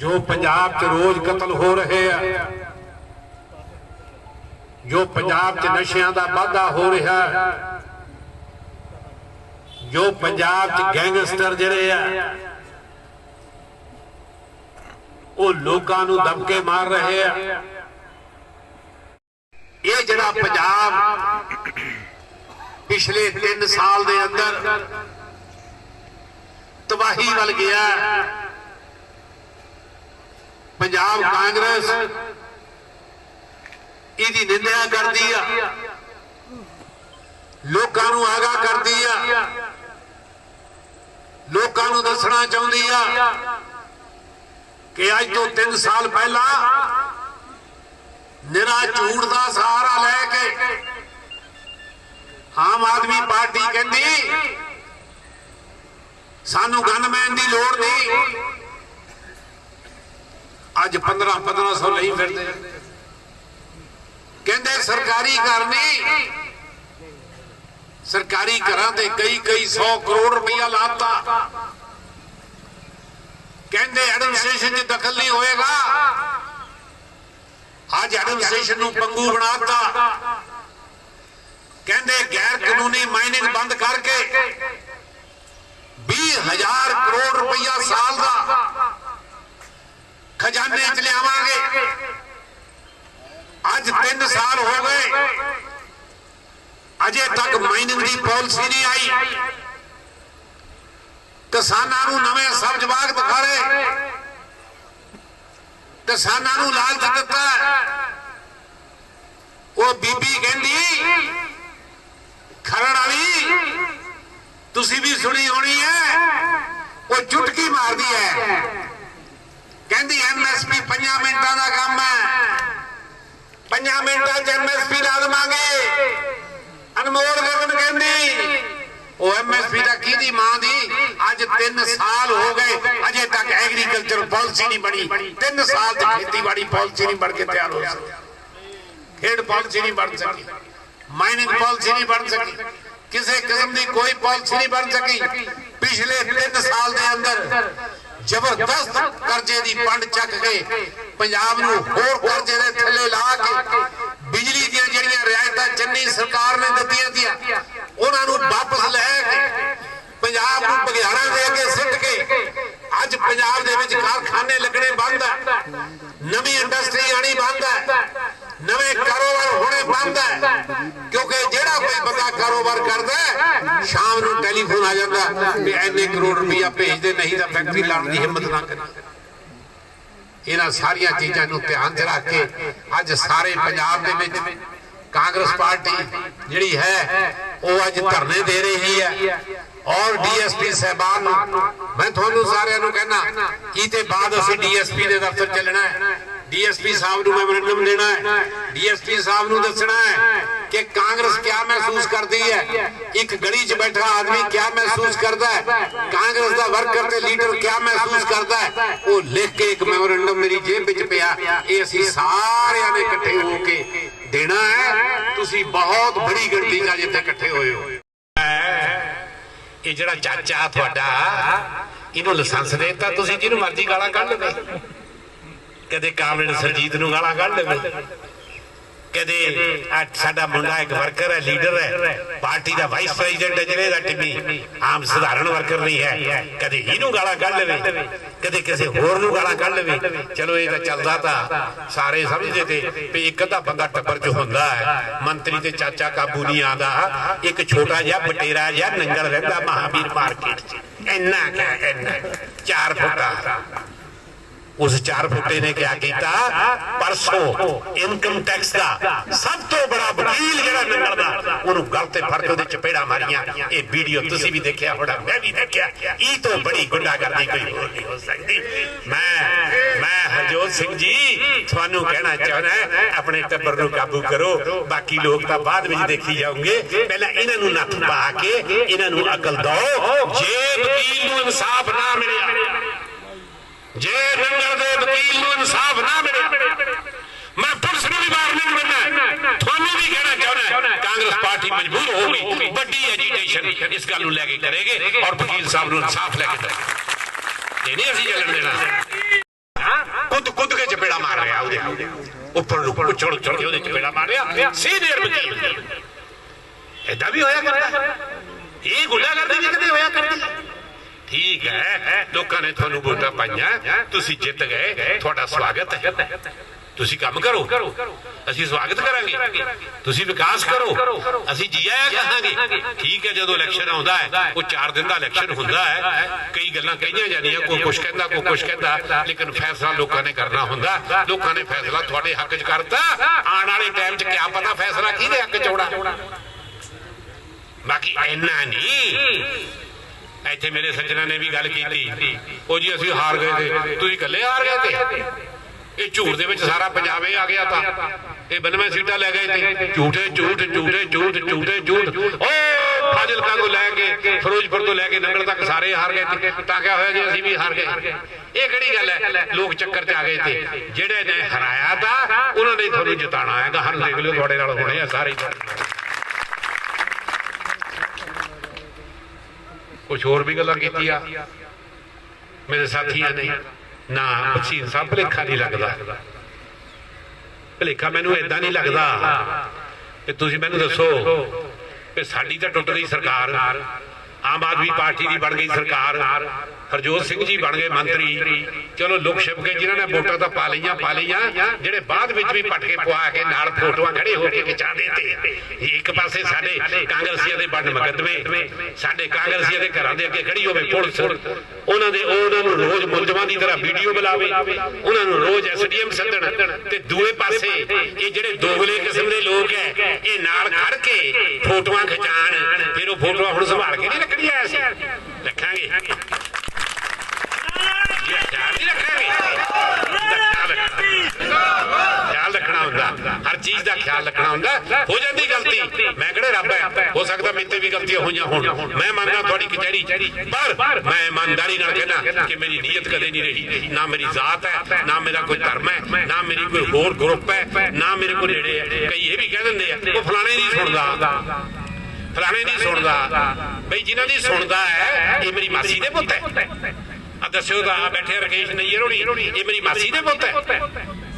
ਜੋ ਪੰਜਾਬ 'ਚ ਰੋਜ਼ ਕਤਲ ਹੋ ਰਹੇ ਆ, ਜੋ ਪੰਜਾਬ 'ਚ ਨਸ਼ਿਆਂ ਦਾ ਵਾਧਾ ਹੋ ਰਿਹਾ, ਜੋ ਪੰਜਾਬ 'ਚ ਗੈਂਗਸਟਰ ਜਿਹੜੇ ਆ, ਉਹ ਲੋਕਾਂ ਨੂੰ ਦਬਕੇ ਮਾਰ ਰਹੇ ਆ। ਇਹ ਜਿਹੜਾ ਪੰਜਾਬ ਪਿਛਲੇ 3 ਸਾਲ ਦੇ ਅੰਦਰ ਤਬਾਹੀ ਵੱਲ ਗਿਆ ਪੰਜਾਬ ਕਾਂਗਰਸ ਇਹਦੀ ਨਿੰਦਿਆ ਕਰਦੀ ਆ। ਲੋਕਾਂ ਨੂੰ ਆਗਾਹ ਕਰਦੀ ਆ। ਲੋਕਾਂ ਨੂੰ ਦੱਸਣਾ ਚਾਹੁੰਦੀ ਆ ਕਿ ਅੱਜ ਤੋਂ 3 ਸਾਲ ਪਹਿਲਾਂ ਨਿਰਾ ਝੂਠ ਦਾ ਸਹਾਰਾ ਲੈ ਕੇ ਆਮ ਆਦਮੀ ਪਾਰਟੀ ਕਹਿੰਦੀ, ਸਾਨੂੰ ਗਨਮੈਨ ਦੀ ਲੋੜ ਨਹੀਂ। ਅੱਜ 15 1500 ਲਈ ਫਿਰਦੇ ਕਹਿੰਦੇ ਸਰਕਾਰੀ ਘਰ ਨਹੀਂ। ਸਰਕਾਰੀ ਘਰਾਂ ਤੇ ਕਈ ਕਈ 100 ਕਰੋੜ ਰੁਪਇਆ ਲਾਤਾ। ਕਹਿੰਦੇ ਐਡਮਿਨਿਸਟ੍ਰੇਸ਼ਨ 'ਚ ਦਖਲ ਨਹੀਂ ਹੋਏਗਾ। ਅੱਜ ਐਡਮਿਨਿਸਟ੍ਰੇਸ਼ਨ ਨੂੰ ਪੰਗੂ ਬਣਾਤਾ। ਕਹਿੰਦੇ ਗੈਰ ਕਾਨੂੰਨੀ ਮਾਈਨਿੰਗ ਬੰਦ ਕਰਕੇ 20000 ਕਰੋੜ ਰੁਪਇਆ ਸਾਲ ਦਾ ਖਜ਼ਾਨੇ 'ਚ ਲਿਆਵਾਂਗੇ ਅੱਜ 3 ਸਾਲ ਹੋ ਗਏ ਅਜੇ ਤੱਕ ਮਾਈਨਿੰਗ ਦੀ ਨਹੀਂ ਆਈ। ਕਿਸਾਨਾਂ ਨੂੰ ਨਵੇਂ ਸਬਜ਼ ਬਾਗ ਦਿਖਾਰੇ ਕਿਸਾਨਾਂ ਨੂੰ ਲਾਲਚ ਦਿੱਤਾ। ਉਹ ਬੀਬੀ ਕਹਿੰਦੀ, ਖਰੜ ਵਾਲੀ, ਤੁਸੀਂ ਵੀ ਸੁਣੀ ਹੋਣੀ ਹੈ, ਉਹ ਚੁਟਕੀ ਮਾਰਦੀ ਹੈ। ਕਹਿੰਦੀ ਐਮਐਸਪੀ 5 ਮਿੰਟਾਂ ਦਾ ਕੰਮ ਹੈ। 5 ਮਿੰਟਾਂ 'ਚ ਐਮਐਸਪੀ ਲਾ ਦੇਵਾਂਗੇ। ਅਨਮੋਲ ਗਗਨ ਕਹਿੰਦੀ ਉਹ ਐਮਐਸਪੀ ਦਾ ਕਿਹਦੀ ਮਾਂ ਦੀ? ਅੱਜ 3 ਸਾਲ ਹੋ ਗਏ। ਅਜੇ ਤੱਕ ਐਗਰੀਕਲਚਰ ਪਾਲਿਸੀ ਨਹੀਂ ਬਣੀ। 3 ਸਾਲ ਤੇ ਖੇਤੀਬਾੜੀ ਪਾਲਿਸੀ ਨਹੀਂ ਬਣ ਕੇ ਤਿਆਰ ਹੋ ਸਕੀ। ਖੇਡ ਪਾਲਿਸੀ ਨਹੀਂ ਬਣ ਸਕੀ। ਮਾਈਨਿੰਗ ਪਾਲਿਸੀ ਨਹੀਂ ਬਣ ਸਕੀ। ਕਿਸੇ ਕਿਸਮ ਦੀ ਕੋਈ ਪਾਲਿਸੀ ਨਹੀਂ ਬਣ ਸਕੀ। ਪਿਛਲੇ 3 ਸਾਲ ਦੇ ਅੰਦਰ ਜ਼ਬਰਦਸਤ ਕਰਜ਼ੇ ਦੀ ਪੰਡ ਚੱਕ ਕੇ ਪੰਜਾਬ ਨੂੰ ਹੋਰ ਕਰਜ਼ੇ ਦੇ ਥੱਲੇ ਲਾ ਕੇ ਜਿਹੜੀਆਂ ਰਿਆਇਤਾਂ ਚੰਨੀ ਸਰਕਾਰ ਨੇ ਦਿੱਤੀਆਂ ਦੀਆਂ ਉਹਨਾਂ ਨੂੰ ਵਾਪਸ ਲੈ ਕੇ ਪੰਜਾਬ ਨੂੰ ਬਗਿਆੜਾ ਦੇ ਕੇ ਸਿੱਟ ਕੇ ਅੱਜ ਪੰਜਾਬ ਦੇ ਵਿੱਚ ਕਾਰਖਾਨੇ ਲੱਗਣੇ ਬੰਦ ਹੈ ਨਵੀਂ ਇੰਡਸਟਰੀ ਆਣੀ ਬੰਦ ਹੈ ਨਵੇਂ ਕਾਰੋਬਾਰ ਹੋਣੇ ਬੰਦ ਹੈ ਕਿਉਂਕਿ ਜਿਹੜਾ ਕੋਈ ਬੰਦਾ ਕਾਰੋਬਾਰ ਕਰਦਾ ਹੈ, ਸ਼ਾਮ ਨੂੰ ਟੈਲੀਫੋਨ ਆ ਜਾਂਦਾ ਵੀ ਐਨੇ ਕਰੋੜ ਰੁਪਇਆ ਭੇਜਦੇ ਨਹੀਂ ਤਾਂ ਫੈਕਟਰੀ ਲਾਉਣ ਦੀ ਹਿੰਮਤ ਨਾ ਕਰੀ ਇਹਨਾਂ ਸਾਰੀਆਂ ਚੀਜ਼ਾਂ ਨੂੰ ਧਿਆਨ 'ਚ ਰੱਖ ਕੇ ਅੱਜ ਸਾਰੇ ਪੰਜਾਬ ਦੇ ਵਿੱਚ ਕਾਂਗਰਸ ਪਾਰਟੀ ਜਿਹੜੀ ਹੈ, ਉਹ ਅੱਜ ਧਰਨੇ ਦੇ ਰਹੀ ਹੈ। ਔਰ ਡੀਐਸਪੀ ਸਹਿਬਾਨ ਨੂੰ ਮੈਂ ਤੁਹਾਨੂੰ ਸਾਰਿਆਂ ਨੂੰ ਕਹਿਣਾ ਇਹ ਤੇ ਬਾਅਦ ਅਸੀਂ ਡੀਐਸਪੀ ਦੇ ਦਫ਼ਤਰ ਚੱਲਣਾ ਹੈ। ਡੀਐਸਪੀ ਸਾਹਿਬ ਨੂੰ ਮੈਮੋਰੰਡਮ ਦੇਣਾ ਹੈ। ਡੀਐਸਪੀ ਸਾਹਿਬ ਨੂੰ ਦੱਸਣਾ ਹੈ ਕਿ ਕਾਂਗਰਸ ਕਿਆ ਮਹਿਸੂਸ ਕਰਦੀ ਹੈ। ਇੱਕ ਗਲੀ 'ਚ ਬੈਠਾ ਆਦਮੀ ਕਿਆ ਮਹਿਸੂਸ ਕਰਦਾ ਹੈ? ਕਾਂਗਰਸ ਦਾ ਵਰਕਰ ਤੇ ਲੀਡਰ ਕਿਆ ਮਹਿਸੂਸ ਕਰਦਾ ਹੈ? ਉਹ ਲਿਖ ਕੇ ਇੱਕ ਮੈਮੋਰੰਡਮ ਮੇਰੀ ਜੇਬ ਵਿੱਚ ਪਿਆ। ਇਹ ਅਸੀਂ ਸਾਰਿਆਂ ਨੇ ਇਕੱਠੇ ਹੋ ਕੇ ਦੇਣਾ ਹੈ। ਤੁਸੀਂ ਬਹੁਤ ਬੜੀ ਗਿਣਤੀ 'ਚ ਅੱਜ ਇੱਥੇ ਇਕੱਠੇ ਹੋਏ ਹੋ। ਇਹ ਜਿਹੜਾ ਚਾਚਾ ਤੁਹਾਡਾ, ਇਹਨੂੰ ਲਾਇਸੈਂਸ ਦੇਤਾ, ਤੁਸੀਂ ਜਿਹਨੂੰ ਮਰਜ਼ੀ ਗਾਲਾਂ ਕੱਢ ਲਵੇ। ਕਦੇ ਕਾਮਰੇਡ ਸਰਜੀਤ ਨੂੰ ਗਾਲਾਂ ਕੱਢ ਲਵੇ। ਕਦੇ ਸਾਡਾ ਮੁੰਡਾ ਇੱਕ ਵਰਕਰ ਹੈ ਲੀਡਰ ਹੈ। ਪਾਰਟੀ ਦਾ ਵਾਈਸ ਪ੍ਰੈਜ਼ੀਡੈਂਟ ਹੈ ਜਿਹੜੇ ਦਾ ਟਿੱਬੀ ਆਮ ਸਧਾਰਨ ਵਰਕਰ ਨਹੀਂ ਹੈ। ਕਦੇ ਇਹਨੂੰ ਗਾਲਾਂ ਕੱਢ ਲਵੇ। ਕਦੇ ਕਿਸੇ ਹੋਰ ਨੂੰ ਗਾਲਾਂ ਕੱਢ ਲਵੇ। ਚਲੋ, ਇਹ ਤਾਂ ਚੱਲਦਾ ਤਾਂ ਸਾਰੇ ਸਮਝਦੇ ਤੇ ਵੀ ਇੱਕ ਅੱਧਾ ਬੰਦਾ ਟੱਬਰ ਚ ਹੁੰਦਾ ਹੈ। ਮੰਤਰੀ ਤੇ ਚਾਚਾ ਕਾਬੂ ਨਹੀਂ ਆਉਂਦਾ। ਇੱਕ ਛੋਟਾ ਜਿਹਾ ਬਟੇਰਾ ਜਿਹਾ ਨੰਗਲ ਰਹਿੰਦਾ ਮਹਾਵੀਰ ਮਾਰਕੀਟ 'ਚ। ਇੰਨਾ ਕਹਿ ਇੰਨਾ 4 ਫੁੱਟਾ। ਉਸ 4 ਫੁੱਟੇ ਨੇ ਕਿਹਾ ਕੀਤਾ? ਪਰਸੋਂ ਇਨਕਮ ਟੈਕਸ ਦਾ ਸਭ ਤੋਂ ਬੜਾ ਵਕੀਲ ਜਿਹੜਾ ਨੰਗਲ ਦਾ, ਉਹਨੂੰ ਗਲ ਤੇ ਫੜ ਕੇ ਉਹਦੇ ਚਪੇੜਾ ਮਾਰੀਆਂ। ਇਹ ਵੀਡੀਓ ਤੁਸੀਂ ਵੀ ਦੇਖਿਆ ਹੋਣਾ, ਮੈਂ ਵੀ ਦੇਖਿਆ। ਇਹ ਤੋਂ ਬੜੀ ਗੁੰਡਾਗਰਦੀ ਕੋਈ ਹੋਰ ਨਹੀਂ ਹੋ ਸਕਦੀ। ਮੈਂ ਮੈਂ ਹਰਜੋਤ ਸਿੰਘ ਜੀ, ਤੁਹਾਨੂੰ ਕਹਿਣਾ ਚਾਹੁੰਦਾ ਆਪਣੇ ਟੱਬਰ ਨੂੰ ਕਾਬੂ ਕਰੋ। ਬਾਕੀ ਲੋਕ ਤਾਂ ਬਾਅਦ ਵਿੱਚ ਦੇਖੀ ਜਾਓਗੇ ਪਹਿਲਾਂ ਇਹਨਾਂ ਨੂੰ ਨੱਥ ਪਾ ਕੇ, ਇਹਨਾਂ ਨੂੰ ਅਕਲ ਦਿਓ। ਜੇ ਵਕੀਲ ਨੂੰ ਇਨਸਾਫ ਨਾ ਮਿਲਿਆ ਜੇ ਨੰਗਲ ਦੇ ਵਕੀਲ ਨੂੰ ਇਨਸਾਫ ਨਾ ਮਿਲੇ, ਮੈਂ ਪੁਲਿਸ ਨੂੰ ਵੀ ਵਾਰਨਿੰਗ ਦਿੰਦਾ। ਤੁਹਾਨੂੰ ਵੀ ਕਹਿਣਾ ਚਾਹੁੰਦਾ ਕਾਂਗਰਸ ਪਾਰਟੀ ਮਜਬੂਰ ਹੋਊਗੀ, ਵੱਡੀ ਐਜੀਟੇਸ਼ਨ ਇਸ ਗੱਲ ਨੂੰ ਲੈ ਕੇ ਕਰੇਗੇ ਔਰ ਵਕੀਲ ਸਾਹਿਬ ਨੂੰ ਇਨਸਾਫ ਲੈ ਕੇ ਦੇਣਗੇ ਇਹ ਨਹੀਂ ਅਸੀਂ ਚੱਲਣ ਦੇਣਾ। ਕੁੱਦ ਕੁੱਦ ਕੇ ਚਪੇੜਾ ਮਾਰ ਰਿਹਾ ਉਹਦੇ। ਉੱਪਰ ਨੂੰ ਉੱਛਲ ਉੱਛਲ ਕੇ ਉਹਦੇ ਚਪੇੜਾ ਮਾਰ ਰਿਹਾ। ਸੀਨੀਅਰ ਵਕੀਲ। ਐਦਾਂ ਵੀ ਹੋਇਆ ਕਰਦਾ। ਇਹ ਗੁੱਲਾ ਵੀ ਕਦੇ ਹੋਇਆ ਕਰਦਾ। ਠੀਕ ਹੈ। ਲੋਕਾਂ ਨੇ ਤੁਹਾਨੂੰ ਵੋਟਾਂ ਪਾਈਆਂ। ਤੁਸੀਂ ਜਿੱਤ ਗਏ। ਤੁਹਾਡਾ ਸਵਾਗਤ ਹੈ। ਤੁਸੀਂ ਕੰਮ ਕਰੋ। ਅਸੀਂ ਸਵਾਗਤ ਕਰਾਂਗੇ। ਤੁਸੀਂ ਵਿਕਾਸ ਕਰੋ। ਅਸੀਂ ਜੀ ਆਇਆਂ ਕਹਾਂਗੇ ਠੀਕ ਹੈ, ਜਦੋਂ ਇਲੈਕਸ਼ਨ ਆਉਂਦਾ ਹੈ, ਉਹ 4 ਦਿਨ ਦਾ ਇਲੈਕਸ਼ਨ ਹੁੰਦਾ ਹੈ। ਕਈ ਗੱਲਾਂ ਕਹੀਆਂ ਜਾਂਦੀਆਂ, ਕੋਈ ਕੁਛ ਕਹਿੰਦਾ, ਕੋਈ ਕੁਛ ਕਹਿੰਦਾ। ਲੇਕਿਨ ਫੈਸਲਾ ਲੋਕਾਂ ਨੇ ਕਰਨਾ ਹੁੰਦਾ। ਲੋਕਾਂ ਨੇ ਫੈਸਲਾ ਤੁਹਾਡੇ ਹੱਕ 'ਚ ਕਰਤਾ। ਆਉਣ ਵਾਲੇ ਟਾਈਮ 'ਚ ਕਿਆ ਪਤਾ ਫੈਸਲਾ ਕਿਹਦੇ ਹੱਕ 'ਚ ਆਉਣਾ। ਬਾਕੀ ਇੰਨਾ ਨਹੀਂ। ਇੱਥੇ ਮੇਰੇ ਸੱਜਣਾ ਨੇ ਵੀ ਗੱਲ ਕੀਤੀ। ਉਹ ਜੀ, ਅਸੀਂ ਹਾਰ ਗਏ ਤੇ ਤੁਸੀਂ ਇਕੱਲੇ ਹਾਰ ਗਏ ਤੇ? ਇਹ ਝੂਠ ਦੇ ਵਿੱਚ ਸਾਰਾ ਪੰਜਾਬ ਇਹ ਆ ਗਿਆ ਤਾਂ। ਇਹ 92 ਸੀਟਾਂ ਲੈ ਗਏ ਤੇ। ਝੂਠੇ, ਝੂਠ ਝੂਠੇ ਝੂਠ ਝੂਠੇ, ਝੂਠ। ਓ ਫਾਜ਼ਿਲਕਾ ਤੋਂ ਲੈ ਕੇ ਫਿਰੋਜ਼ਪੁਰ ਤੋਂ ਲੈ ਕੇ ਨੰਗਲ ਤੱਕ ਸਾਰੇ ਹਾਰ ਗਏ ਤੇ। ਤਾਂ ਕਿਆ ਹੋਇਆ ਜੀ, ਅਸੀਂ ਵੀ ਹਾਰ ਗਏ। ਇਹ ਕਿਹੜੀ ਗੱਲ ਹੈ? ਲੋਕ ਚੱਕਰ 'ਚ ਆ ਗਏ ਤੇ। ਜਿਹੜੇ ਨੇ ਹਰਾਇਆ ਤਾਂ, ਉਹਨਾਂ ਨੇ ਤੁਹਾਨੂੰ ਜਿਤਾਣਾ ਹੈਗਾ ਹਰ ਦੇਖ ਲਿਓ, ਤੁਹਾਡੇ ਨਾਲ ਹੋਣੇ ਆ ਸਾਰੇ ਹੀ ਤੁਹਾਡੇ ਨਾਲ ਕੁਝ ਹੋਰ ਵੀ ਗੱਲਾਂ ਕੀਤੀਆਂ। ਮੇਰੇ ਸਾਥੀਆਂ ਨੇ। ਨਾ ਬੱਚੀ ਸਭ ਭਲੇਖਾ ਨਹੀਂ ਲੱਗਦਾ। ਭਲੇਖਾ ਮੈਨੂੰ ਇਦਾਂ ਨਹੀਂ ਲੱਗਦਾ। ਕਿ ਤੁਸੀਂ ਮੈਨੂੰ ਦੱਸੋ ਕਿ ਸਾਡੀ ਤਾਂ ਟੁੱਟ ਗਈ ਸਰਕਾਰ। ਆਮ ਆਦਮੀ ਪਾਰਟੀ ਦੀ ਬਣ ਗਈ ਸਰਕਾਰ। ਹਰਜੋਤ ਸਿੰਘ ਜੀ ਬਣ ਗਏ ਮੰਤਰੀ। ਚਲੋ ਲੁਕ ਛਿਪ ਕੇ ਜਿਨ੍ਹਾਂ ਨੇ ਵੋਟਾਂ ਤਾਂ ਪਾ ਲਈਆਂ ਪਾ ਲਈਆਂ, ਜਿਹੜੇ ਬਾਅਦ ਵਿੱਚ ਵੀ ਪਟਕੇ ਪਵਾ ਕੇ ਨਾਲ ਫੋਟੋਆਂ ਖੜੇ ਹੋ ਕੇ ਖਿਚਾਦੇ ਤੇ ਇੱਕ ਪਾਸੇ ਸਾਡੇ ਕਾਂਗਰਸੀਆਂ ਦੇ ਬੰਦ ਮੁਕੱਦਮੇ, ਸਾਡੇ ਕਾਂਗਰਸੀਆਂ ਦੇ ਘਰਾਂ ਦੇ ਅੱਗੇ ਖੜੀ ਹੋਵੇ ਪੁਲਿਸ। ਉਹਨਾਂ ਦੇ, ਉਹਨਾਂ ਨੂੰ ਰੋਜ਼ ਮੁਲਜ਼ਮਾਂ ਦੀ ਤਰ੍ਹਾਂ ਵੀਡੀਓ ਬੁਲਾਵੇ ਉਹਨਾਂ ਨੂੰ ਰੋਜ਼ ਐਸਡੀਐਮ ਸੱਦਣ। ਤੇ ਦੂਏ ਪਾਸੇ ਇਹ ਜਿਹੜੇ ਦੋਗਲੇ ਕਿਸਮ ਦੇ ਲੋਕ ਹੈ, ਇਹ ਨਾਲ ਖੜ ਕੇ ਫੋਟੋਆਂ ਖਿਚਾਣ ਫਿਰ ਉਹ ਫੋਟੋਆਂ ਹੁਣ ਸੰਭਾਲ ਕੇ ਨਹੀਂ ਰੱਖਣੀਆਂ ਅਸੀਂ। ਰੱਖਾਂਗੇ। ਰੱਖਾਂਗੇ। ਖਿਆਲ ਰੱਖਣਾ। ਹੁੰਦਾ। ਹਰ ਚੀਜ਼ ਦਾ ਖਿਆਲ ਰੱਖਣਾ ਹੁੰਦਾ। ਹੋ ਜਾਂਦੀ ਗਲਤੀ। ਮੈਂ ਕਿਹੜੇ ਰੱਬ ਹੈ ਹੋ ਸਕਦਾ ਮੇਰੇ ਵੀ ਗਲਤੀਆਂ ਹੋਈਆਂ ਹੋਣ। ਮੈਂ ਮੰਨਦਾ ਤੁਹਾਡੀ ਕਚਹਿਰੀ। ਪਰ ਮੈਂ ਇਮਾਨਦਾਰੀ ਨਾਲ ਕਹਿੰਦਾ ਕਿ ਮੇਰੀ ਨੀਅਤ ਕਦੇ ਨਹੀਂ ਰਹੀ। ਨਾ ਮੇਰੀ ਜ਼ਾਤ ਹੈ ਨਾ ਮੇਰਾ ਕੋਈ ਧਰਮ ਹੈ ਨਾ ਮੇਰੀ ਕੋਈ ਹੋਰ ਗਰੁੱਪ ਹੈ ਨਾ ਮੇਰੇ ਕੋਲ ਨੇੜੇ ਹੈ ਕਈ ਇਹ ਵੀ ਕਹਿ ਦਿੰਦੇ ਆ, ਉਹ ਫਲਾਣੇ ਦੀ ਸੁਣਦਾ। ਫਲਾਣੇ ਦੀ ਸੁਣਦਾ। ਬਈ ਜਿਨ੍ਹਾਂ ਦੀ ਸੁਣਦਾ ਹੈ, ਇਹ ਮੇਰੀ ਮਾਸੀ ਦੇ ਪੁੱਤ ਹੈ। ਆ ਦੱਸਿਓ ਤਾਂ ਆ ਬੈਠੇ ਰਕੇਸ਼ ਨਈਅਰ ਹੋਣੀ ਇਹ ਮੇਰੀ ਮਾਸੀ ਦੇ ਪੁੱਤ ਹੈ।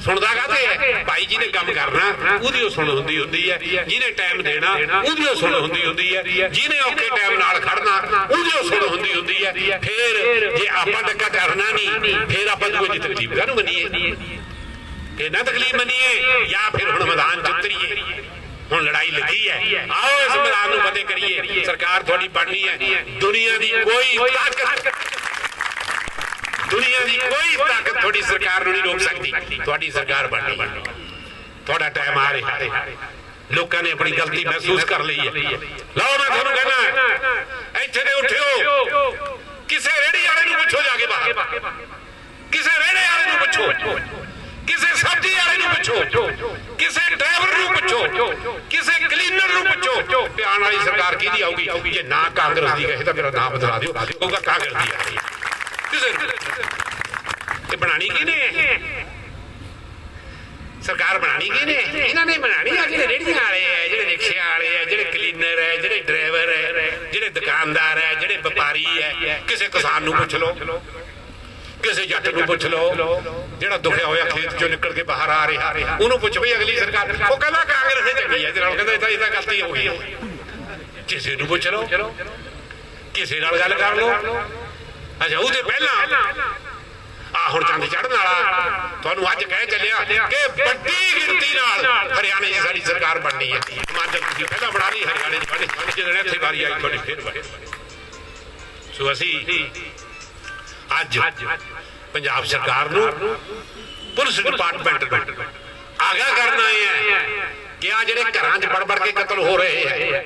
ਸੁਣਦਾ ਕਾਤੇ ਹੈ? ਭਾਈ ਜੀ ਨੇ ਕੰਮ ਕਰਨਾ, ਉਹਦੀ ਉਹ ਸੁਣ ਹੁੰਦੀ ਹੁੰਦੀ ਹੈ। ਜਿਹਨੇ ਟਾਈਮ ਦੇਣਾ, ਉਹਦੀ ਉਹ ਸੁਣ ਹੁੰਦੀ ਹੁੰਦੀ ਹੈ। ਜਿਹਨੇ ਔਖੇ ਟਾਈਮ ਨਾਲ ਖੜਨਾ, ਉਹਦੀ ਉਹ ਸੁਣ ਹੁੰਦੀ ਹੁੰਦੀ ਹੈ। ਫੇਰ ਜੇ ਆਪਾਂ ਡੱਕਾ ਕਰਨਾ ਨਹੀਂ, ਫਿਰ ਆਪਾਂ ਦੂਜੇ ਦੀ ਤਕਲੀਫ ਕਾਹਨੂੰ ਮੰਨੀਏ? ਇਹ ਨਾ ਤਕਲੀਫ ਮੰਨੀਏ, ਜਾਂ ਫਿਰ ਹੁਣ ਮੈਦਾਨ ਚ ਉਤਰੀਏ। ਹੁਣ ਲੜਾਈ ਲੱਗੀ ਹੈ। ਆਓ ਇਸ ਮੈਦਾਨ ਨੂੰ ਫਤਿਹ ਕਰੀਏ। ਸਰਕਾਰ ਤੁਹਾਡੀ ਬਣਨੀ ਹੈ। ਦੁਨੀਆ ਦੀ ਕੋਈ ਤਾਕਤ ਦੁਨੀਆ ਦੀ ਕੋਈ ਤਾਕਤ ਤੁਹਾਡੀ ਸਰਕਾਰ ਨੂੰ ਨਹੀਂ ਰੋਕ ਸਕਦੀ। ਤੁਹਾਡੀ ਸਰਕਾਰ ਬਣਨੀ ਹੈ ਤੁਹਾਡਾ ਟਾਈਮ ਆ ਰਿਹਾ। ਹੈ ਲੋਕਾਂ ਨੇ ਆਪਣੀ ਗਲਤੀ ਮਹਿਸੂਸ ਕਰ ਲਈ ਹੈ। ਲਓ ਮੈਂ ਤੁਹਾਨੂੰ ਕਹਿੰਦਾ ਇੱਥੇ ਦੇ ਉੱਠਿਓ। ਕਿਸੇ ਰੇੜੀ ਵਾਲੇ ਨੂੰ ਪੁੱਛੋ ਜਾ ਕੇ ਬਾਹਰ। ਕਿਸੇ ਰੇੜੇ ਵਾਲੇ ਨੂੰ ਪੁੱਛੋ। ਕਿਸੇ ਸਬਜ਼ੀ ਵਾਲੇ ਨੂੰ ਪੁੱਛੋ। ਕਿਸੇ ਡਰਾਈਵਰ ਨੂੰ ਪੁੱਛੋ। ਕਿਸੇ ਕਲੀਨਰ ਨੂੰ ਪੁੱਛੋ। ਪਿਆਣ ਵਾਲੀ ਸਰਕਾਰ ਕਿਹਦੀ ਆਊਗੀ? ਜੇ ਨਾ ਕਾਂਗਰਸ ਦੀ ਕਹੇ ਤਾਂ ਮੇਰਾ ਨਾਮ ਬਦਲਾ ਦਿਓ ਕਹੂਗਾ ਕਾਂਗਰਸ ਦੀ ਆ ਇਹ ਬਣਾਣੀ ਕਿਹਨੇ ਸਰਕਾਰ ਬਣਾਣੀ ਕਿਹਨੇ? ਇਹਨਾਂ ਨੇ ਬਣਾਣੀ ਆ ਜਿਹੜੇ ਰੇੜੀਆਂ ਵਾਲੇ ਆ, ਜਿਹੜੇ ਰਿਕਸ਼ਿਆਂ ਵਾਲੇ ਆ, ਜਿਹੜੇ ਕਲੀਨਰ ਹੈ ਜਿਹੜੇ ਡਰਾਈਵਰ ਹੈ ਜਿਹੜੇ ਦੁਕਾਨਦਾਰ ਹੈ ਜਿਹੜੇ ਵਪਾਰੀ ਹੈ ਕਿਸੇ ਕਿਸਾਨ ਨੂੰ ਪੁੱਛ ਲਓ। ਕਿਸੇ ਜੱਟ ਨੂੰ ਪੁੱਛ ਲਓ, ਜਿਹੜਾ ਦੁਖਿਆ ਹੋਇਆ ਖੇਤ ਚੋਂ ਨਿਕਲ ਕੇ ਬਾਹਰ ਆ ਰਿਹਾ, ਉਹਨੂੰ ਪੁੱਛ ਬਈ ਅਗਲੀ ਸਰਕਾਰ, ਉਹ ਕਹਿੰਦਾ ਕਾਂਗਰਸ ਨੇ ਚੰਗੀ ਹੈ, ਇਹਦੇ ਨਾਲ ਕਹਿੰਦਾ ਇਹ ਤਾਂ ਇਹ ਤਾਂ ਗਲਤੀ ਹੋ। ਗਈ ਕਿਸੇ ਨੂੰ ਪੁੱਛ ਲਓ, ਕਿਸੇ ਨਾਲ ਗੱਲ ਕਰ ਲਓ। ਅੱਛਾ, ਉਹਦੇ ਪਹਿਲਾਂ ਆ ਹੁਣ ਚੰਦ ਚੜਨ ਵਾਲਾ, ਤੁਹਾਨੂੰ ਅੱਜ ਕਹਿ ਚੱਲਿਆ ਕਿ ਵੱਡੀ ਗਿਣਤੀ ਨਾਲ ਹਰਿਆਣੇ 'ਚ ਸਾਡੀ ਸਰਕਾਰ ਬਣਨੀ ਹੈ। ਹਿਮਾਚਲ ਤੁਸੀਂ ਪਹਿਲਾਂ ਬਣਾ ਲਈ, ਹਰਿਆਣੇ 'ਚ ਬਣੀ ਜਦੋਂ ਇੱਥੇ ਵਾਰੀ ਆਈ ਤੁਹਾਡੀ ਫੇਰ ਬਣੀ। ਸੋ ਅਸੀਂ ਅੱਜ ਪੰਜਾਬ ਸਰਕਾਰ ਨੂੰ ਪੁਲਿਸ ਡਿਪਾਰਟਮੈਂਟ ਨੂੰ ਆਗਾਹ ਕਰਨਾ ਹੈ ਕਿ ਆ ਜਿਹੜੇ ਘਰਾਂ 'ਚ ਵੜ ਵੜ ਕੇ ਕਤਲ ਹੋ ਰਹੇ ਹੈ